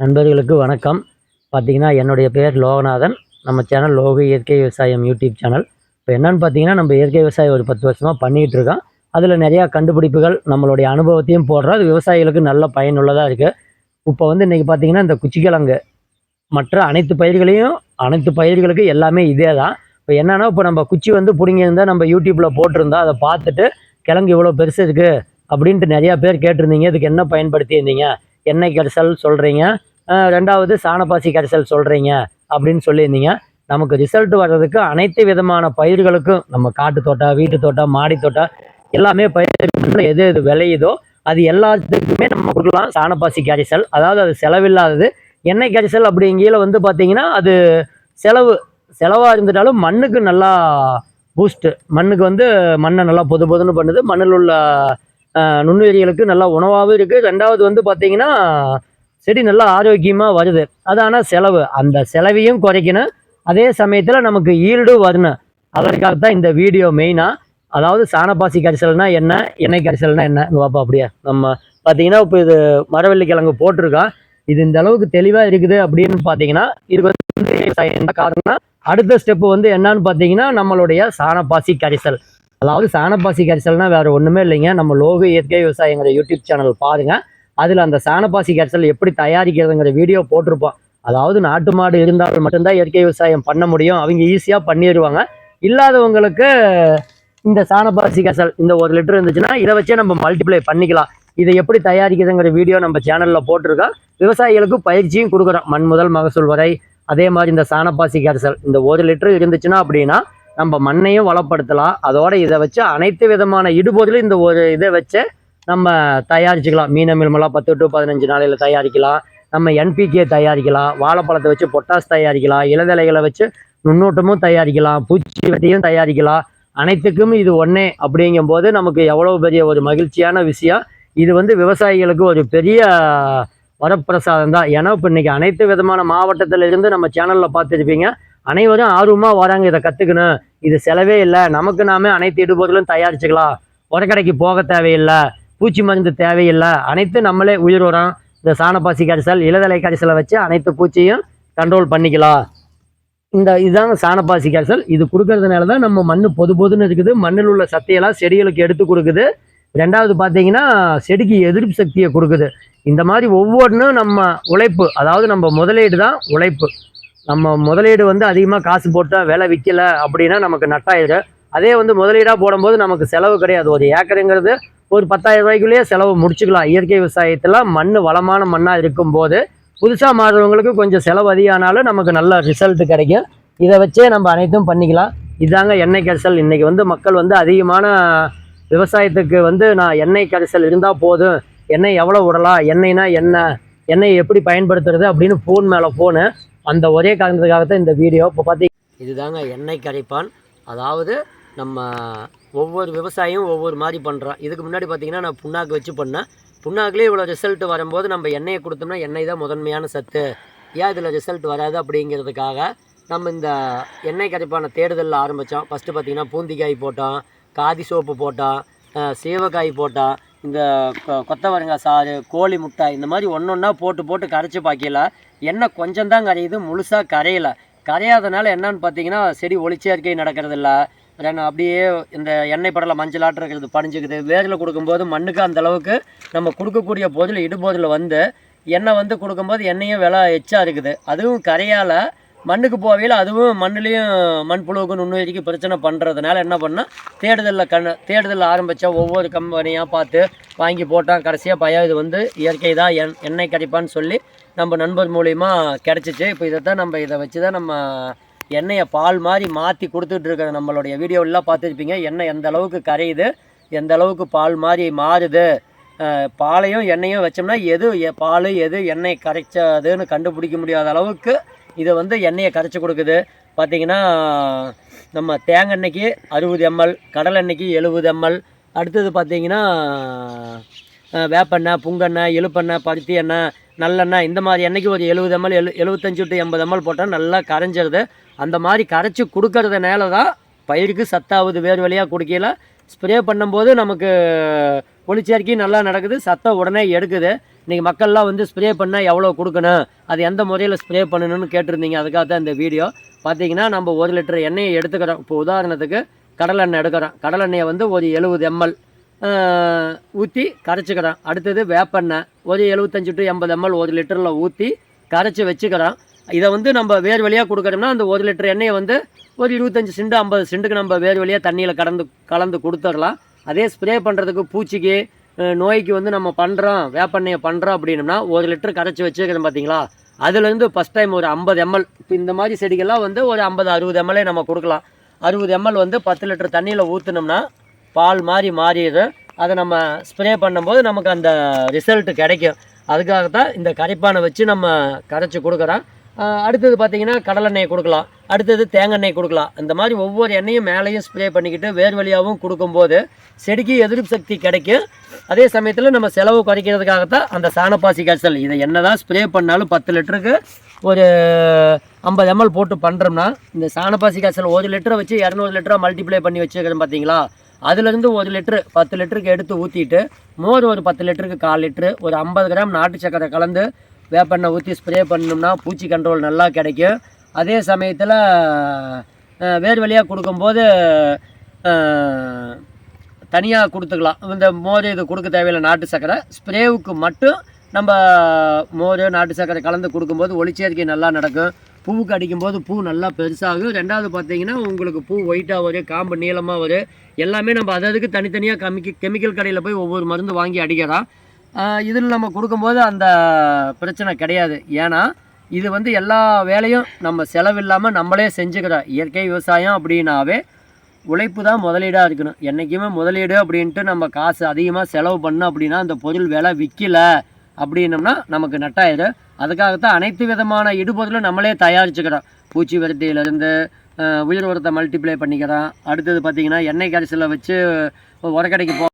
நண்பர்களுக்கு வணக்கம். பார்த்தீங்கன்னா என்னுடைய பேர் லோகநாதன். நம்ம சேனல் லோக இயற்கை விவசாயம் யூடியூப் சேனல். இப்போ என்னென்னு பார்த்தீங்கன்னா நம்ம இயற்கை விவசாயம் ஒரு பத்து வருஷமாக பண்ணிகிட்டு இருக்கோம். அதில் நிறையா கண்டுபிடிப்புகள் நம்மளுடைய அனுபவத்தையும் போடுறோம். அது விவசாயிகளுக்கு நல்ல பயனுள்ளதாக இருக்குது இப்போ வந்து இன்றைக்கி பார்த்தீங்கன்னா இந்த குச்சிக்கிழங்கு. மற்ற அனைத்து பயிர்களையும் அனைத்து பயிர்களுக்கு எல்லாமே இதே தான் இப்போ என்னென்னா இப்போ நம்ம குச்சி வந்து பிடுங்கியிருந்தா நம்ம யூடியூப்பில் போட்டிருந்தா அதை பார்த்துட்டு கிழங்கு இவ்வளோ பெருசு இருக்குது அப்படின்ட்டு நிறையா பேர் கேட்டிருந்தீங்க. இதுக்கு என்ன பயன்படுத்தியிருந்தீங்க? எண்ணெய் கரிசல் சொல்கிறீங்க ரெண்டாவது சாணப்பாசி கரைசல் சொல்கிறீங்க அப்படின்னு சொல்லியிருந்தீங்க. நமக்கு ரிசல்ட் வர்றதுக்கு அனைத்து விதமான பயிர்களுக்கும் நம்ம காட்டு தோட்டம் வீட்டு தோட்டம் மாடி தோட்டம் எல்லாமே பயிர் எது எது விளையுதோ அது எல்லாத்துக்குமே நம்ம கொடுக்கலாம். சாணப்பாசி கரைசல் அதாவது அது செலவில்லாதது. எண்ணெய் கரைசல் அப்படிங்கிற வந்து பார்த்தீங்கன்னா அது செலவு செலவாக இருந்துட்டாலும் மண்ணுக்கு நல்லா பூஸ்ட்டு மண்ணுக்கு வந்து மண்ணை நல்லா பொது பொதுன்னு பண்ணுது. மண்ணில் உள்ள நுண்ணுயிரிகளுக்கு நல்லா உணவாகவும் இருக்குது ரெண்டாவது வந்து பார்த்தீங்கன்னா செடி நல்லா ஆரோக்கியமாக வருது. அது ஆனால் செலவு. அந்த செலவையும் குறைக்கணும். அதே சமயத்தில் நமக்கு ஈல்டும் வரணும். அதற்காக தான் இந்த வீடியோ மெயினாக அதாவது சாணப்பாசி கரிசல்னா என்ன? எண்ணெய் கரிசல்னா என்ன? இங்க வாப்பா அப்படியே. நம்ம பார்த்தீங்கன்னா இப்போ இது மரவள்ளி கிழங்கு போட்டிருக்கோம் இது இந்த அளவுக்கு தெளிவாக இருக்குது அப்படின்னு பார்த்தீங்கன்னா இது வந்து என்ன காரணம்னா அடுத்த ஸ்டெப்பு வந்து என்னன்னு பார்த்தீங்கன்னா நம்மளுடைய சாணப்பாசி கரிசல். அதாவது சாணப்பாசி கரிசல்னால் வேறு ஒன்றுமே இல்லைங்க. நம்ம லோக இயற்கை விவசாயங்கிற யூடியூப் சேனல் பாருங்கள் அதில் அந்த சாணப்பாசி கரிசல் எப்படி தயாரிக்கிறதுங்கிற வீடியோ போட்டிருப்போம் அதாவது நாட்டு மாடு இருந்தால் மட்டும்தான் இயற்கை விவசாயம் பண்ண முடியும். அவங்க ஈஸியாக பண்ணிடுவாங்க. இல்லாதவங்களுக்கு இந்த சாணப்பாசி கரிசல் இந்த ஒரு லிட்டர் இருந்துச்சுன்னா இதை வச்சே நம்ம மல்டிப்ளை பண்ணிக்கலாம். இதை எப்படி தயாரிக்கிறதுங்கிற வீடியோ நம்ம சேனலில் போட்டிருக்கோம் விவசாயிகளுக்கு பயிற்சியும் கொடுக்குறோம் மண் முதல் மகசூல் வரை. அதே மாதிரி இந்த சாணப்பாசி கரிசல் இந்த ஒரு லிட்டர் இருந்துச்சுன்னா அப்படின்னா நம்ம மண்ணையும் வளப்படுத்தலாம். அதோட இதை வச்சு அனைத்து விதமான இடுபொருளும் இந்த ஒரு இதை வச்சு நம்ம தயாரிச்சுக்கலாம். மீன மில்மெல்லாம் பத்து டு பதினஞ்சு நாளையில் தயாரிக்கலாம். நம்ம என்பிகே தயாரிக்கலாம். வாழைப்பழத்தை வச்சு பொட்டாஸ் தயாரிக்கலாம். இளதலைகளை வச்சு நுண்ணூட்டமும் தயாரிக்கலாம். பூச்சி வெட்டியும் தயாரிக்கலாம். அனைத்துக்கும் இது ஒன்றே அப்படிங்கும்போது நமக்கு எவ்வளோ பெரிய ஒரு மகிழ்ச்சியான விஷயம். இது வந்து விவசாயிகளுக்கு ஒரு பெரிய வரப்பிரசாதம் தான். ஏன்னா இப்போ இன்றைக்கி அனைத்து விதமான மாவட்டத்திலிருந்து நம்ம சேனலில் பார்த்துருப்பீங்க. அனைவரும் ஆர்வமாக வராங்க இதை கற்றுக்கணும் இது செலவே இல்லை. நமக்கு நாமே அனைத்து இடுபொருளும் தயாரிச்சுக்கலாம். உரக்கடைக்கு போக தேவையில்லை. பூச்சி மருந்து தேவையில்லை. அனைத்து நம்மளே உயிர் உரம் இந்த சாணப்பாசி கரிசல் இளதலை கரிசலை வச்சு அனைத்து பூச்சியும் கண்ட்ரோல் பண்ணிக்கலாம். இந்த இதுதான் சாணப்பாசி கரிசல் இது கொடுக்கறதுனால தான் நம்ம மண் பொது பொதுன்னு இருக்குது. மண்ணில் உள்ள சத்தையெல்லாம் செடிகளுக்கு எடுத்து கொடுக்குது. ரெண்டாவது பார்த்தீங்கன்னா செடிக்கு எதிர்ப்பு சக்தியை கொடுக்குது. இந்த மாதிரி ஒவ்வொன்றும் நம்ம உழைப்பு அதாவது நம்ம முதலீடு தான் உழைப்பு. நம்ம முதலீடு வந்து அதிகமாக காசு போட்டால் விலை விற்கல அப்படின்னா நமக்கு நட்டாயிடும் அதே வந்து முதலீடாக போடும்போது நமக்கு செலவு கிடையாது. ஒரு ஏக்கருங்கிறது ஒரு பத்தாயிரம் ரூபாய்க்குள்ளேயே செலவு முடிச்சுக்கலாம். இயற்கை விவசாயத்தில் மண் வளமான மண்ணாக இருக்கும்போது புதுசாக மாறுறவங்களுக்கு கொஞ்சம் செலவு அதிகானாலும் நமக்கு நல்ல ரிசல்ட் கிடைக்கும். இதை வச்சே நம்ம அனைத்தும் பண்ணிக்கலாம். இதாங்க எண்ணெய் கரிசல். இன்றைக்கி வந்து மக்கள் வந்து அதிகமான விவசாயத்துக்கு வந்து நான் எண்ணெய் கரிசல் இருந்தால் போதும். எண்ணெய் எவ்வளோ விடலாம்? எண்ணெய்னா என்ன? எண்ணெய் எப்படி பயன்படுத்துறது அப்படின்னு ஃபோன் மேலே ஃபோனு அந்த ஒரே காரணத்துக்காக தான் இந்த வீடியோ இப்போ பார்த்தீங்க இதுதாங்க எண்ணெய் கரைப்பான். அதாவது நம்ம ஒவ்வொரு விவசாயியும் ஒவ்வொரு மாதிரி பண்ணுறான் இதுக்கு முன்னாடி பார்த்தீங்கன்னா நான் புண்ணாக்கு வச்சு பண்ணேன். புண்ணாக்குலேயே இவ்வளோ ரிசல்ட் வரும்போது நம்ம எண்ணெயை கொடுத்தோம்னா எண்ணெய் தான் முதன்மையான சத்து. ஏன் இதில் ரிசல்ட் வராது அப்படிங்கிறதுக்காக நம்ம இந்த எண்ணெய் கரைப்பான தேடுதலில் ஆரம்பித்தோம் ஃபஸ்ட்டு பார்த்தீங்கன்னா பூந்திக்காய் போட்டோம் காதி சோப்பு போட்டோம் சேவக்காய் சீவக்காய் போட்டோம் இந்த கொ- கொத்தவரங்காய் சாறு கோழி முட்டை இந்த மாதிரி ஒன்று ஒன்றா போட்டு போட்டு கரைச்சி பார்க்கல எண்ணெய் கொஞ்சம் தான் கரையுது முழுசாக கரையலை. கரையாதனால என்னன்னு பார்த்தீங்கன்னா செடி ஒளிச்சேர்க்கை நடக்கிறதில்ல. ரெண்டு அப்படியே இந்த எண்ணெய் படலை மஞ்சளாட்டம் இருக்கிறது பணிஞ்சுக்குது. வேரில் கொடுக்கும்போது மண்ணுக்கு அந்த அளவுக்கு நம்ம கொடுக்கக்கூடிய பொருள் இடுபோதில் வந்து எண்ணெய் வந்து கொடுக்கும்போது எண்ணெயும் விலை எச்சா இருக்குது. அதுவும் கரையால் மண்ணுக்கு போகையில் அதுவும் மண்ணுலேயும் மண்புழுவுக்கு நுண்ணுயிரிக்கு பிரச்சனை பண்ணுறதுனால என்ன பண்ணால் தேடுதலில் கண் தேடுதலில் ஆரம்பித்தா ஒவ்வொரு கம்பெனியாக பார்த்து வாங்கி போட்டால் கடைசியாக பயம் இது வந்து இயற்கை தான் எண் எண்ணெய் கிடைப்பான்னு சொல்லி நம்ம நண்பர் மூலிமா கிடச்சிச்சு. இப்போ இதை தான் நம்ம இதை வச்சு தான் நம்ம எண்ணெயை பால் மாதிரி மாற்றி கொடுத்துட்டு இருக்கிற நம்மளுடைய வீடியோலாம் பார்த்துருப்பீங்க. எண்ணெய் எந்த அளவுக்கு கரையுது எந்த அளவுக்கு பால் மாதிரி மாறுது பாலையும் எண்ணெயும் வச்சோம்னா எது எ- பால் எது எண்ணெய் கரைச்சதுன்னு கண்டுபிடிக்க முடியாத அளவுக்கு இதை வந்து எண்ணெயை கரைச்சி கொடுக்குது. பார்த்தீங்கன்னா நம்ம தேங்காய் அறுபது எம்எல் கடலெண்ணெய்க்கு எழுபது எம்எல். அடுத்தது பார்த்திங்கன்னா வேப்பெண்ணெய் புங்கெண்ணெய் எழுப்பெண்ணெய் பருத்தி எண்ணெய் நல்லெண்ணெய் இந்த மாதிரி எண்ணெய்க்கு ஒரு எழுபது எம்எல் எழு எழுபத்தஞ்சு டு எண்பது எம்எல் போட்டால் நல்லா கரைஞ்சிருது. அந்த மாதிரி கரைச்சி கொடுக்கறதுனால தான் பயிருக்கு சத்தாகுது வேறு வழியாக கொடுக்கல. ஸ்ப்ரே பண்ணும்போது நமக்கு ஒளிச்சேர்க்கை நல்லா நடக்குது. சத்தம் உடனே எடுக்குது. இன்றைக்கி மக்கள்லாம் வந்து ஸ்ப்ரே பண்ணால் எவ்வளோ கொடுக்கணும்? அது எந்த முறையில் ஸ்ப்ரே பண்ணணும்னு கேட்டிருந்தீங்க. அதுக்காக தான் இந்த வீடியோ. பார்த்தீங்கன்னா நம்ம ஒரு லிட்டர் எண்ணெயை எடுத்துக்கிறோம். இப்போ உதாரணத்துக்கு கடலெண்ணெய் எடுக்கிறோம். கடலெண்ணெயை வந்து ஒரு எழுபது எம்எல் ஊற்றி கரைச்சிக்கிறோம். அடுத்தது வேப்பெண்ணெய். ஒரு எழுபத்தஞ்சு டு எண்பது எம்எல் ஒரு லிட்டரில் ஊற்றி கரைச்சி வச்சுக்கிறோம். இதை வந்து நம்ம வேர் வழியாக கொடுக்குறோம்னா அந்த ஒரு லிட்டர் எண்ணெயை வந்து ஒரு இருபத்தஞ்சி சிண்டு ஐம்பது சிண்டுக்கு நம்ம வேர் வழியாக தண்ணியில் கலந்து கலந்து கொடுத்துடலாம். அதே ஸ்ப்ரே பண்ணுறதுக்கு பூச்சிக்கு நோய்க்கு வந்து நம்ம பண்ணுறோம் வேப்பெண்ணெயை பண்ணுறோம் அப்படின்னம்னா ஒரு லிட்டர் கரைச்சி வச்சுருக்கிறோம் பார்த்தீங்களா அதுலேருந்து ஃபஸ்ட் டைம் ஒரு ஐம்பது எம்எல் இப்போ இந்த மாதிரி செடிகள்லாம் வந்து ஒரு ஐம்பது அறுபது எம்எல்ஏ நம்ம கொடுக்கலாம். அறுபது எம்எல் வந்து பத்து லிட்டர் தண்ணியில் ஊற்றுனோம்னா பால் மாதிரி மாறிடுது. அதை நம்ம ஸ்ப்ரே பண்ணும்போது நமக்கு அந்த ரிசல்ட் கிடைக்கும். அதுக்காக தான் இந்த கரைப்பானை வச்சு நம்ம கரைச்சி கொடுக்குறோம். அடுத்தது பார்த்தீங்கன்னா கடலெண்ணெய் கொடுக்கலாம். அடுத்தது தேங்காய் எண்ணெய் கொடுக்கலாம். இந்த மாதிரி ஒவ்வொரு எண்ணெயும் மேலேயும் ஸ்ப்ரே பண்ணிக்கிட்டு வேர் வழியாகவும் கொடுக்கும்போது செடிக்கு எதிர்ப்பு சக்தி கிடைக்கும். அதே சமயத்தில் நம்ம செலவு குறைக்கிறதுக்காகத்தான் அந்த சாணப்பாசி கரைசல் இதை என்ன தான் ஸ்ப்ரே பண்ணாலும் பத்து லிட்டருக்கு ஒரு ஐம்பது எம்எல் போட்டு பண்ணுறோம்னா இந்த சாணப்பாசி கரைசல் ஒரு லிட்டரை வச்சு இரநூறு லிட்டராக மல்டிப்ளை பண்ணி வச்சுக்கிறோம் பார்த்தீங்களா அதுலேருந்து ஒரு லிட்ரு பத்து லிட்டருக்கு எடுத்து ஊற்றிட்டு மோர் ஒரு பத்து லிட்டருக்கு கால் லிட்ரு ஒரு ஐம்பது கிராம் நாட்டு சக்கரை கலந்து வேப்பெண்ணை ஊற்றி ஸ்ப்ரே பண்ணோம்னா பூச்சி கண்ட்ரோல் நல்லா கிடைக்கும். அதே சமயத்தில் வேர் வழியாக கொடுக்கும்போது தனியாக கொடுத்துக்கலாம். இந்த மோர் இது கொடுக்க தேவையில்லை நாட்டு சக்கரை ஸ்ப்ரேவுக்கு மட்டும் நம்ம மோர் நாட்டு சக்கரை கலந்து கொடுக்கும்போது ஒளிச்சேர்க்கை நல்லா நடக்கும். பூவுக்கு அடிக்கும்போது பூ நல்லா பெருசாகும். ரெண்டாவது பார்த்தீங்கன்னா உங்களுக்கு பூ ஒயிட்டாக வரும் காம்பு நீளமாக வரும். எல்லாமே நம்ம அததுக்கு தனித்தனியாக கெமிக்கல் கெமிக்கல் கடையில் போய் ஒவ்வொரு மருந்து வாங்கி அடிக்கிறோம். இதில் நம்ம கொடுக்கும்போது அந்த பிரச்சனை கிடையாது. ஏன்னா இது வந்து எல்லா வேலையும் நம்ம செலவில்லாமல் நம்மளே செஞ்சுக்கிறோம் இயற்கை விவசாயம் அப்படின்னாவே உழைப்பு தான் முதலீடாக இருக்கணும். என்றைக்குமே முதலீடு அப்படின்ட்டு நம்ம காசு அதிகமாக செலவு பண்ணோம் அப்படின்னா அந்த பொருள் விலை விற்கல அப்படின்னம்னா நமக்கு நட்டாயிடும் அதுக்காகத்தான் அனைத்து விதமான இடுபொருளும் நம்மளே தயாரிச்சுக்கிறோம். பூச்சி விரட்டியிலேருந்து உயிர் உரத்தை மல்டிப்ளை பண்ணிக்கிறோம். அடுத்தது பார்த்திங்கன்னா எண்ணெய் கரைசலை வச்சு உரக்கடைக்கு போ